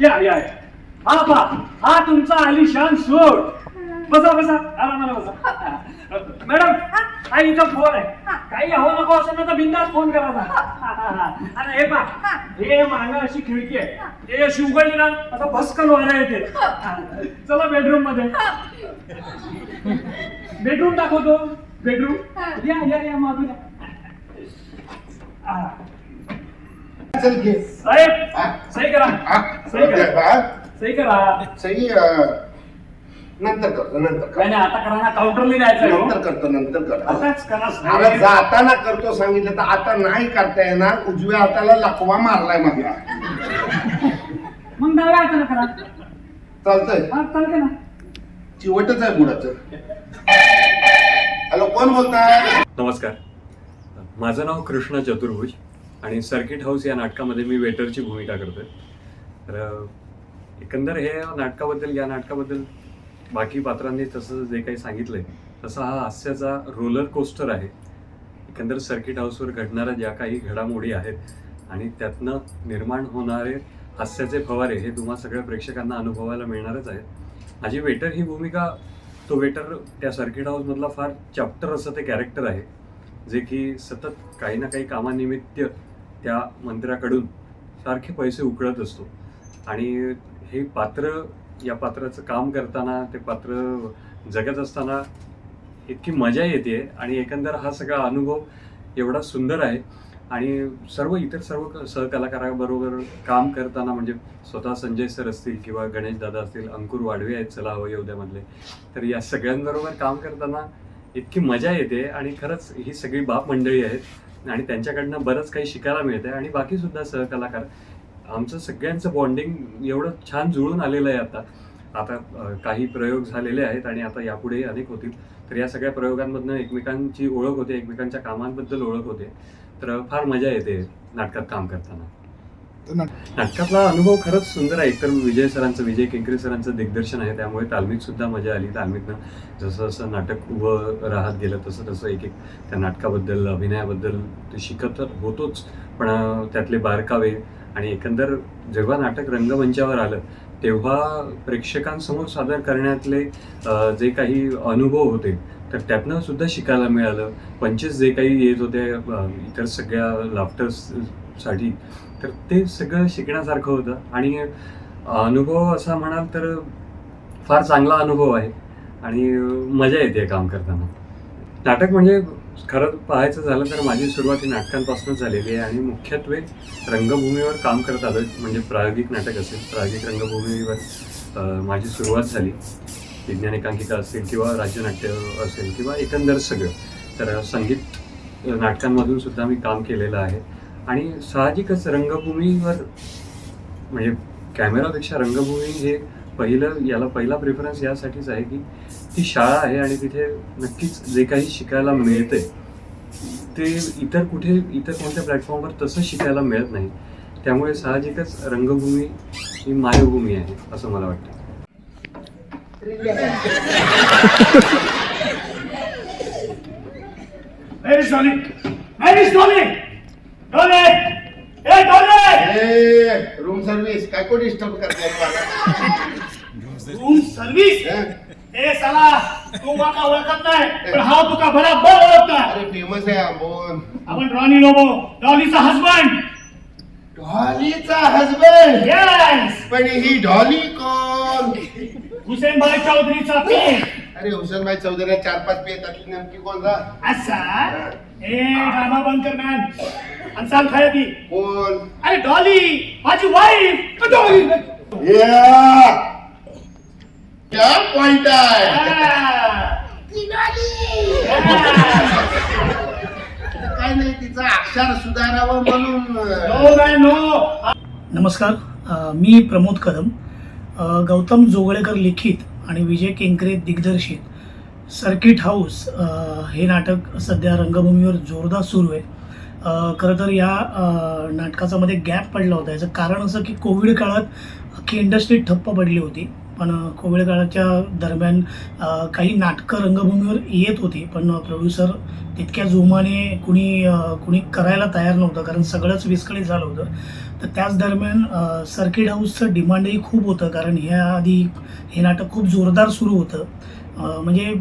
या या या. हा पा. हा तुमचा आलिशान सोड बसा बसा. आरामाला बसा. मॅडम हा. इथं फोन आहे. काही हवं नको असं ना तर बिंदास फोन करा ना आणि हे पा. हे. मागं अशी खिडकी आहे. हे. अशी उघडली ना आता भस्कन वारा येते. चला बेडरूममध्ये. बेडरूम दाखवतो. बेडरूम या या या मागून या. साहेब? सही करा. हा? सही करा. हा? सही करा. सही अं, नंतर करतो नंतर नाही करतो. नाही, आता करा ना काउंटरला द्यायचं आहे, नंतर हो. करतो नंतर करतो. आताच करा अरे साहेब. जाताना करतो सांगितलं तर आता नाही करता येणार. उजव्या हाताला लकवा मारलाय माझ्या. मग डाव्या हाताने करा. चालतंय. हा चालते ना. चिवटच आहे बुडाचं. हॅलो कोण बोलताय? नमस्कार. माझं नाव कृष्ण चतुर्भुज. आणि सर्किट हाऊस या नाटकामध्ये मी वेटरची भूमिका करतोय. तर एकंदर हे नाटकाबद्दल या नाटकाबद्दल बाकी पात्रांनी तसं जे काही सांगितलंय तसा हा हास्याचा रोलर कोस्टर आहे. एकंदर सर्किट हाऊसवर घडणाऱ्या ज्या काही घडामोडी आहेत आणि त्यातनं निर्माण होणारे हास्याचे फवारे हे तुम्हा सगळ्या प्रेक्षकांना अनुभवायला मिळणारच आहेत. माझी वेटर ही भूमिका तो वेटर त्या सर्किट हाऊसमधला फार चॅप्टर असं ते कॅरेक्टर आहे जे की सतत काही ना काही कामानिमित्त त्या मंदिराकडून सारखे पैसे उकळत असतो. आणि हे पात्र या पात्राचं काम करताना ते पात्र जगत असताना इतकी मजा येते आणि एकंदर हा सगळा अनुभव एवढा सुंदर आहे. आणि सर्व इतर सर्व सहकलाकाराबरोबर काम करताना म्हणजे स्वतः संजय सर असतील किंवा गणेश दादा असतील अंकुर वाढवे आहेत चला हवं येऊद्यामधले तर या सगळ्यांबरोबर काम करताना इतकी मजा येते आणि खरंच ही सगळी बाप मंडळी आहेत. आणि त्यांच्याकडनं बरंच काही शिकायला मिळतंय. आणि बाकी सुद्धा सहकलाकार आमचं सगळ्यांचं बॉन्डिंग एवढं छान जुळून आलेलं आहे आता. आता काही प्रयोग झालेले आहेत आणि आता यापुढेही अनेक होतील. तर या सगळ्या प्रयोगांमधनं एकमेकांची ओळख होते एकमेकांच्या कामांबद्दल ओळख होते. तर फार मजा येते नाटकात काम करताना. नाटकातला अनुभव खरंच सुंदर आहे. एकतर विजय सरांचं विजय केंकरे सरांचं दिग्दर्शन आहे. त्यामुळे तालमीत सुद्धा मजा आली. तालमीतनं जसं जसं नाटक उभं राहत गेलं तसं तसं एक एक त्या नाटकाबद्दल अभिनयाबद्दल ते शिकत होतोच. पण त्यातले बारकावे आणि एकंदर जेव्हा नाटक रंगमंचावर आलं तेव्हा प्रेक्षकांसमोर सादर करण्यातले जे काही अनुभव होते तर त्यातनं सुद्धा शिकायला मिळालं. पंचेस जे काही येत होते इतर सगळ्या लाफ्टर्ससाठी तर ते सगळं शिकण्यासारखं होतं. आणि अनुभव असा म्हणाल तर फार चांगला अनुभव आहे. आणि मजा येते काम करताना. नाटक म्हणजे खरं पाहायचं झालं तर माझी सुरुवात ही नाटकांपासूनच झालेली आहे. आणि मुख्यत्वे रंगभूमीवर काम करत आलं म्हणजे प्रायोगिक नाटक असेल प्रायोगिक रंगभूमीवर माझी सुरुवात झाली. विज्ञान एकांकिका असेल किंवा राज्यनाट्य असेल किंवा एकंदर सगळं. तर संगीत नाटकांमधून सुद्धा मी काम केलेलं आहे. आणि साहजिकच रंगभूमीवर म्हणजे कॅमेरापेक्षा रंगभूमी हे पहिलं याला पहिला प्रेफरन्स यासाठीच आहे की ती शाळा आहे आणि तिथे नक्कीच जे काही शिकायला मिळते ते इतर कुठे इतर कोणत्या प्लॅटफॉर्मवर तसं शिकायला मिळत नाही. त्यामुळे साहजिकच रंगभूमी ही मायभूमी आहे असं मला वाटतं. Where is Dolly? Where room service काय कोण डिस्टर्ब करताय रूम सर्व्हिस? ए साला तू मला ओळखत नाही पण हा तुका बराबर ओळखता. अरे फेमस आहे आंबोन आपण रॉनी लोबो डॉलीचा हसबंड ढॉलीचा हजबंड येस पण ही ढॉली कोण? हुसेन भाई चौधरीचा पीर अरे हुसेनभाई चौधरी चार पाच पे त्यातली नेमकी कोण रा? असा ए ड्रामा बंद कर मॅन आणि सांग खाय ती कोण? अरे डॉली. माझी वाईफ डॉली. या. क्या पॉइंट आहे. काय नाही तिचं अक्षर सुधारावं म्हणून. No no? नमस्कार. मी प्रमोद कदम. गौतम जोगळेकर लिखित आणि विजय केंकरे दिग्दर्शित. सर्किट हाऊस हे नाटक सध्या रंगभूमीवर जोरदार सुरू आहे. खरं तर या नाटकाचा मध्ये गॅप पडला होता. याचं कारण असं की कोविड काळात अख्खी इंडस्ट्री ठप्प पडली होती. पण कोविड काळाच्या दरम्यान काही नाटकं रंगभूमीवर येत होती पण प्रोड्युसर तितक्या जोमाने कुणी कुणी करायला तयार नव्हतं कारण सगळंच विस्कळीत झालं होतं. तर त्याच दरम्यान सर्किट हाऊसचं डिमांडही खूप होतं कारण ह्या आधी हे नाटक खूप जोरदार सुरू होतं. म्हणजे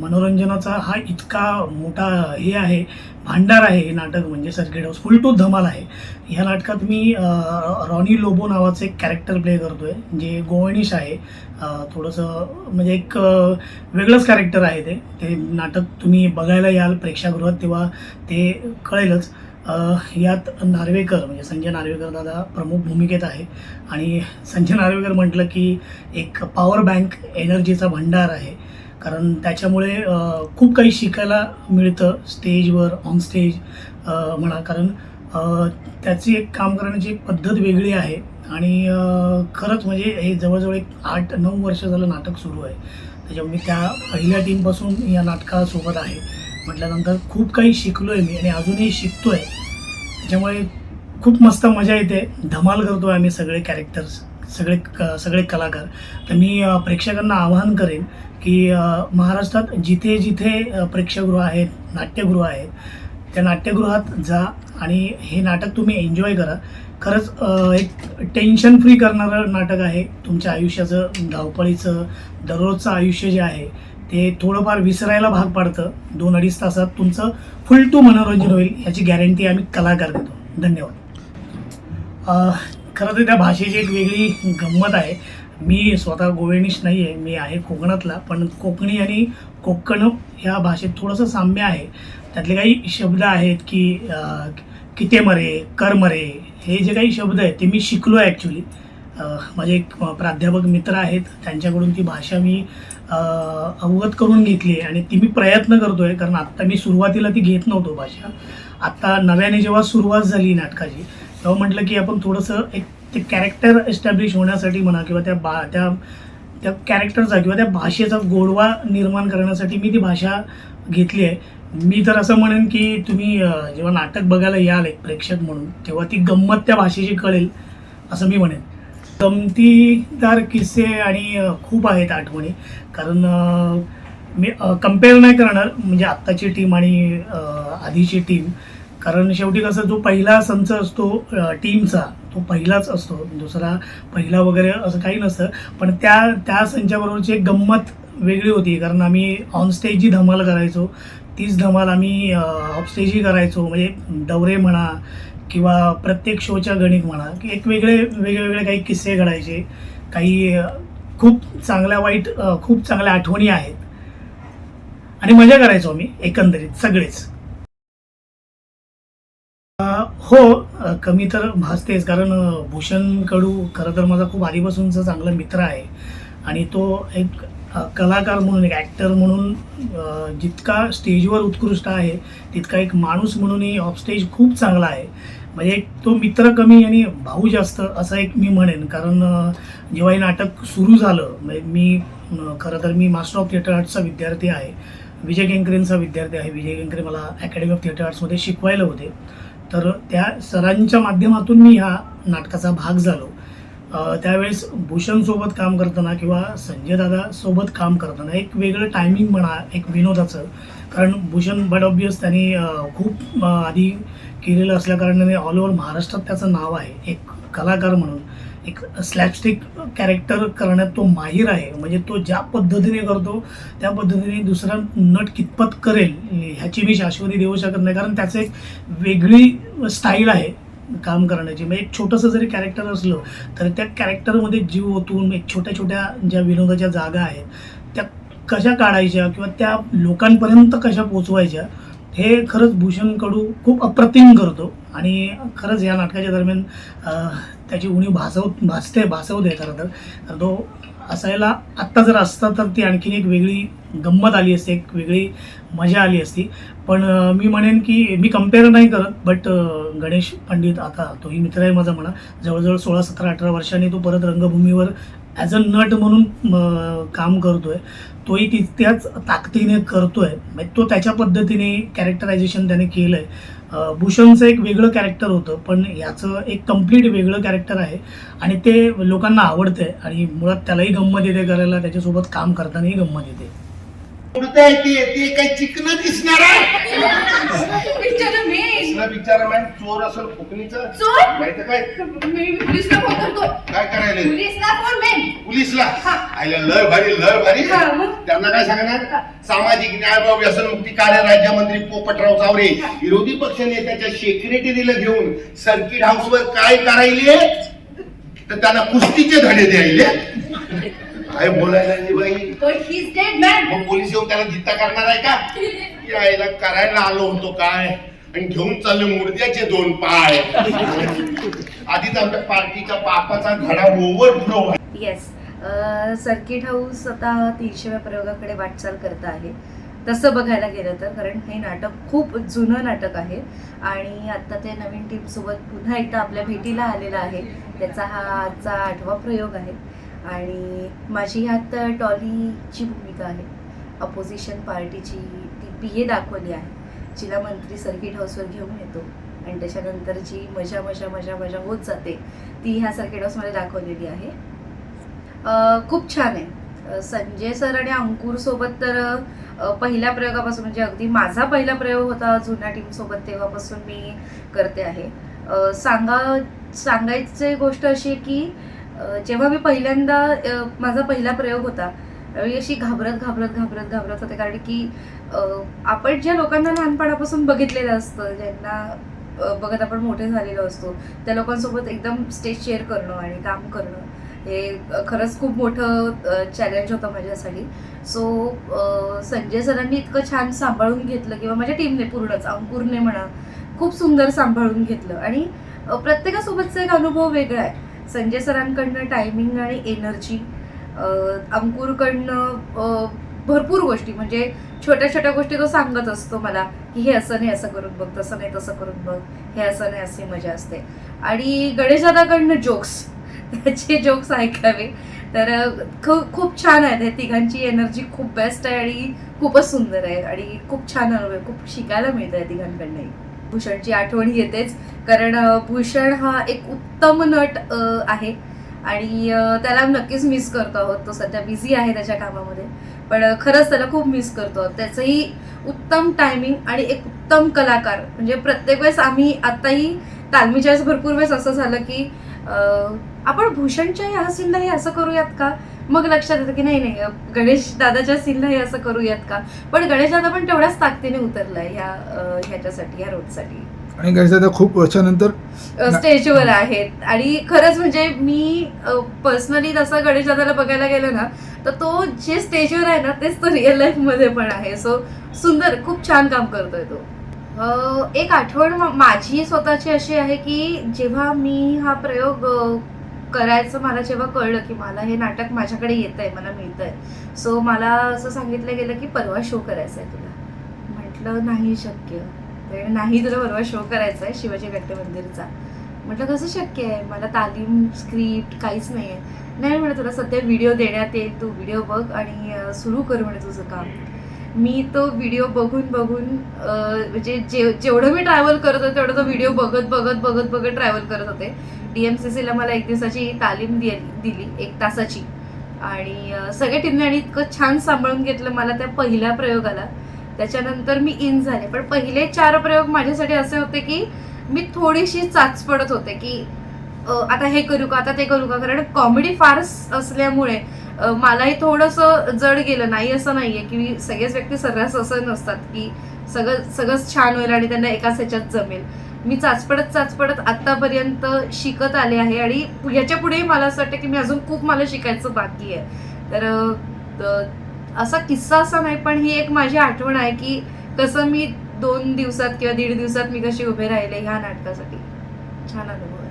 मनोरंजनाचा हा इतका मोठा हे आहे भांडार आहे हे नाटक म्हणजे सर्किट हाऊस फुल टू धमाल आहे. ह्या नाटकात मी रॉनी लोबो नावाचं एक कॅरेक्टर प्ले करतो आहे जे गोवणीश आहे. थोडंसं म्हणजे एक वेगळंच कॅरेक्टर आहे ते. ते नाटक तुम्ही बघायला याल प्रेक्षागृहात तेव्हा ते कळेलच. यात नार्वेकर म्हणजे संजय नार्वेकर दादा प्रमुख भूमिकेत आहे. आणि संजय नार्वेकर म्हटलं की एक पॉवर बँक एनर्जीचा भंडार आहे. कारण त्याच्यामुळे खूप काही शिकायला मिळतं स्टेजवर ऑन स्टेज म्हणा. कारण त्याची एक काम करण्याची एक पद्धत वेगळी आहे. आणि खरंच म्हणजे हे जवळजवळ एक आठ नऊ वर्ष झालं नाटक सुरू आहे. त्याच्यामुळे मी त्या पहिल्या टीमपासून या नाटकासोबत आहे. म्हटल्यानंतर खूप काही शिकलो आहे मी आणि अजूनही शिकतो आहे त्याच्यामुळे खूप मस्त मजा येते. धमाल करतो आहे आम्ही सगळे कॅरेक्टर्स सगळे क सगळे कलाकार. तर मी प्रेक्षकांना आवाहन करेन की महाराष्ट्रात जिथे जिथे प्रेक्षकगृह प्रेक्षागृह आहेत नाट्यगृह आहेत त्या नाट्यगृहात जा आणि हे नाटक तुम्ही एन्जॉय करा. खरंच एक टेन्शन फ्री करणारं नाटक आहे तुमच्या आयुष्याचं धावपळीचं दररोजचं आयुष्य जे आहे ते थोडंफार विसरायला भाग पाडतं. दोन अडीच तासात तुमचं फुल टू मनोरंजन होईल याची गॅरंटी आम्ही कलाकार देतो. धन्यवाद. खरं तर त्या भाषेची एक वेगळी गंमत आहे. मी स्वतः गोवेनिश नाही आहे मी आहे कोकणातला पण कोकणी आणि कोकण ह्या भाषेत थोडंसं साम्य आहे. त्यातले काही शब्द आहेत की किते मरे कर मरे हे जे काही शब्द आहेत ते मी शिकलो आहे ॲक्च्युली माझे एक प्राध्यापक मित्र आहेत त्यांच्याकडून ती भाषा मी अवगत करून घेतली आहे आणि ती मी प्रयत्न करतो आहे कारण आत्ता मी सुरुवातीला ती घेत नव्हतो भाषा. आत्ता नव्याने जेव्हा सुरुवात झाली नाटकाची तेव्हा म्हटलं की आपण थोडंसं एक ते कॅरेक्टर एस्टॅब्लिश होण्यासाठी म्हणा किंवा त्या बा त्या त्या कॅरेक्टरचा किंवा त्या भाषेचा गोडवा निर्माण करण्यासाठी मी ती भाषा घेतली आहे. मी तर असं म्हणेन की तुम्ही जेव्हा नाटक बघायला याल एक प्रेक्षक म्हणून तेव्हा ती गंमत त्या भाषेची कळेल असं मी म्हणेन. गमतीदार किस्से आणि खूप आहेत आठवणी कारण मी कंपेअर नाही करणार म्हणजे आत्ताची टीम आणि आधीची टीम कारण शेवटी कसं जो पहिला संच असतो टीमचा तो पहिलाच असतो. दुसरा पहिला वगैरे असं काही नसतं. पण त्या त्या संचाबरोबरची एक गंमत वेगळी होती. कारण आम्ही ऑन स्टेज धमाल करायचो. तीच धमाल आम्ही ऑफ स्टेजही करायचो. म्हणजे दौरे म्हणा किंवा प्रत्येक शोच्या गणित म्हणा की एक वेगळे वेगवेगळे काही किस्से घडायचे. काही खूप चांगल्या वाईट खूप चांगल्या आठवणी आहेत. आणि मजा करायचो आम्ही एकंदरीत सगळेच. हो कमी तर भासतेच. कारण भूषण कडू खरं तर माझा खूप आधीपासूनचा चांगला मित्र आहे. आणि तो एक कलाकार म्हणून एक ॲक्टर म्हणून जितका स्टेजवर उत्कृष्ट आहे तितका एक माणूस म्हणूनही ऑफ स्टेज खूप चांगला आहे. म्हणजे एक तो मित्र कमी आणि भाऊ जास्त असं एक मी म्हणेन. कारण जेव्हा हे नाटक सुरू झालं म्हणजे मी खरं तर मी मास्टर ऑफ थिएटर आर्ट्सचा विद्यार्थी आहे. विजय केंकरेंचा विद्यार्थी आहे. विजय केंकरे मला अकॅडमी ऑफ थिएटर आर्ट्समध्ये शिकवायला होते. तर त्या सरांच्या माध्यमातून मी ह्या नाटकाचा भाग झालो. त्यावेळेस भूषणसोबत काम करताना किंवा संजय दादासोबत काम करताना एक वेगळं टायमिंग म्हणा एक विनोदाचं. कारण भूषण बट ऑबियस त्यांनी खूप आधी केलेलं असल्याकारणाने ऑल ओव्हर महाराष्ट्रात त्याचं नाव आहे. एक कलाकार म्हणून. एक स्लॅपस्टिक कॅरेक्टर करण्यात तो माहीर आहे. म्हणजे तो ज्या पद्धतीने करतो त्या पद्धतीने दुसरा नट कितपत करेल ह्याची मी शाश्वती देऊ शकत नाही. कारण त्याचं एक वेगळी स्टाईल आहे काम करण्याची. म्हणजे एक छोटंसं जरी कॅरेक्टर असलं तर त्या कॅरेक्टरमध्ये जीव ओतून एक छोट्या छोट्या ज्या विनोदाच्या जागा आहेत त्या कशा काढायच्या किंवा त्या लोकांपर्यंत कशा पोचवायच्या हे खरंच भूषण कडू खूप अप्रतिम करतो. आणि खरंच या नाटकाच्या दरम्यान त्याची उणीव भासव भासते भासवते खरं तर. तर तो असायला आत्ता जर असता तर ती आणखीन एक वेगळी गंमत आली असते एक वेगळी मजा आली असती. पण मी म्हणेन की मी कंपेअर नाही करत बट गणेश पंडित आता तोही मित्र आहे माझा म्हणा जवळजवळ सोळा सतरा अठरा वर्षांनी तो परत रंगभूमीवर ॲज अ नट म्हणून काम काम करतोय. तोही तितक्याच ताकदीने करतोय. म्हणजे तो त्याच्या पद्धतीने कॅरेक्टरायझेशन त्याने केलं आहे भूषणचं एक वेगळं कॅरेक्टर होतं पण याचं एक कंप्लीट वेगळं कॅरेक्टर आहे. आणि ते लोकांना आवडतंय आणि मुळात त्यालाही गंमत येते करायला त्याच्यासोबत काम करतानाही गंमत येते. उडता येते ते काही चिकन दिसणार आहे. बिचारा मी. मॅम चोर असेल फुकणीचं चोर? नाही तर काय? मी पोलिसला फोन करतो. काय करायला? पोलिसला फोन मेन. पोलिसला? हा. आयला लय भारी लय भारी. हा, मग? त्यांना काय सांगणार? सामाजिक न्याय व व्यसनमुक्ती कार्य राज्यमंत्री पोपटराव चावरे विरोधी पक्ष नेत्याच्या सेक्रेटरीला घेऊन सर्किट हाऊस वर काय करायले? तर त्यांना कुस्तीचे धडे द्यायले. काय बोलायला नाही बाई. ही मग पोलीस येऊन त्याला जित्ता करणार आहे का? यायला करायला आलो होतो काय? आणि घेऊन चालले मुर्द्याचे दोन पाय. आधीच आमच्या पार्टीच्या पापाचा घडा overflow yes circuit house आता तीनशेव्या प्रयोगाकडे वाटचाल करत आहे. तसं बघायला गेलं तर कारण हे नाटक खूप जुनं नाटक आहे. आणि आत्ता ते नवीन टीमसोबत पुन्हा एकदा आपल्या भेटीला आलेला आहे. त्याचा हा आजचा आठवा प्रयोग आहे. आणि माझी ह्यात टॉलीची भूमिका आहे. अपोजिशन पार्टीची ती पी ए दाखवली आहे. जिला मंत्री सर्किट हाऊसवर घेऊन येतो. आणि त्याच्यानंतर जी मजा मजा मजा मजा होत जाते ती ह्या सर्किट हाऊसमध्ये दाखवलेली आहे. खूप छान आहे. संजय सर आणि अंकुर सोबत तर पहिल्या प्रयोगापासून म्हणजे अगदी माझा पहिला प्रयोग होता जुन्या टीमसोबत तेव्हापासून मी करते आहे. सांगा सांगायची गोष्ट अशी आहे की जेव्हा मी पहिल्यांदा माझा पहिला प्रयोग होता त्यावेळी अशी घाबरत घाबरत घाबरत घाबरत होते. कारण की आपण ज्या लोकांना लहानपणापासून बघितलेलं असतं ज्यांना बघत आपण मोठे झालेलो असतो त्या लोकांसोबत एकदम स्टेज शेअर करणं आणि काम करणं हे खरंच खूप मोठं चॅलेंज होतं माझ्यासाठी. सो संजय सरांनी इतकं छान सांभाळून घेतलं किंवा माझ्या टीमने पूर्णच अंकुरने म्हणा खूप सुंदर सांभाळून घेतलं. आणि प्रत्येकासोबतचा एक अनुभव वेगळा आहे. संजय सरांकडनं टायमिंग आणि एनर्जी अंकुरकडनं भरपूर गोष्टी. म्हणजे छोट्या छोट्या गोष्टी तो सांगत असतो मला की हे असं नाही असं करून बघ तसं नाही तसं करून बघ. हे असं नाही अशी मजा असते. आणि गणेशदादाकडनं जोक्स त्याचे जोक्स ऐकावे. तर खूप खूप छान आहेत. हे तिघांची एनर्जी खूप बेस्ट आहे आणि खूपच सुंदर आहे आणि खूप छान अनुभव आहे खूप शिकायला मिळतं आहे तिघांकडनंही. भूषणची आठवण येतेच. कारण भूषण हा एक उत्तम नट आहे. आणि त्याला नक्कीच मिस करतो आहोत. तो सध्या बिझी आहे त्याच्या कामामध्ये. पण खरंच त्याला खूप मिस करतो आहोत. त्याचंही उत्तम टायमिंग आणि एक उत्तम कलाकार. म्हणजे प्रत्येक वेळेस आम्ही आत्ताही तालमीच्या वेळेस भरपूर वेळेस असं झालं की आपण भूषणच्या या सीनला हे असं करूयात का? मग लक्षात येतं की नाही नाही गणेश दादाच्या सीनला हे असं करूयात का? पण गणेश दादा पण तेवढ्याच ताकदीने उतरलाय ह्या ह्याच्यासाठी ह्या रोजसाठी. आणि गणेशदादा खूप वर्षानंतर स्टेजवर आहेत. आणि खरंच म्हणजे मी पर्सनली तसं गणेश दादाला बघायला गेलं ना तर तो जे स्टेजवर आहे ना तेच तो रिअल लाईफमध्ये पण आहे. सो सुंदर खूप छान काम करतोय तो. एक आठवण माझी स्वतःची अशी आहे की जेव्हा मी हा प्रयोग करायचं मला जेव्हा कळलं की मला हे नाटक माझ्याकडे येत आहे मला मिळत आहे सो मला असं सांगितलं गेलं की परवा शो करायचा आहे तुला. म्हटलं नाही शक्य. तर नाही तुला परवा शो करायचा आहे शिवाजी गट्टे मंदिरचा. म्हटलं कसं शक्य आहे? मला तालीम स्क्रिप्ट काहीच नाही आहे नाही म्हणे तुला सध्या व्हिडिओ देण्यात येईल तू व्हिडिओ बघ आणि सुरू कर म्हणे तुझं काम. मी तो व्हिडिओ बघून बघून म्हणजे जे जेवढं मी ट्रॅव्हल करत होते तेवढं तो व्हिडिओ बघत बघत बघत बघत ट्रॅव्हल करत होते. डी एम सी सीला मला एक दिवसाची तालीम दि दिली एक तासाची. आणि सगळ्या टीमने आणि इतकं छान सांभाळून घेतलं मला त्या पहिल्या प्रयोगाला. त्याच्यानंतर मी इन झाले. पण पहिले चार प्रयोग माझ्यासाठी असे होते की मी थोडीशी चाच पडत होते की आता हे करू का आता ते करू का? कारण कॉमेडी फारस असल्यामुळे मलाही थोडंसं जड गेलं. नाही असं नाहीये की सगळेच व्यक्ती सर्रास असं नसतात की सगळं सगळंच छान होईल आणि त्यांना एकाच ह्याच्यात जमेल. मी चाचपडत चाचपडत आतापर्यंत शिकत आले आहे आणि ह्याच्या पुढेही मला असं वाटतं की मी अजून खूप मला शिकायचं बाकी आहे. तर असा किस्सा असा नाही पण ही एक माझी आठवण आहे की कसं मी दोन दिवसात किंवा दीड दिवसात मी कशी उभे राहिले ह्या नाटकासाठी. छान अनुभव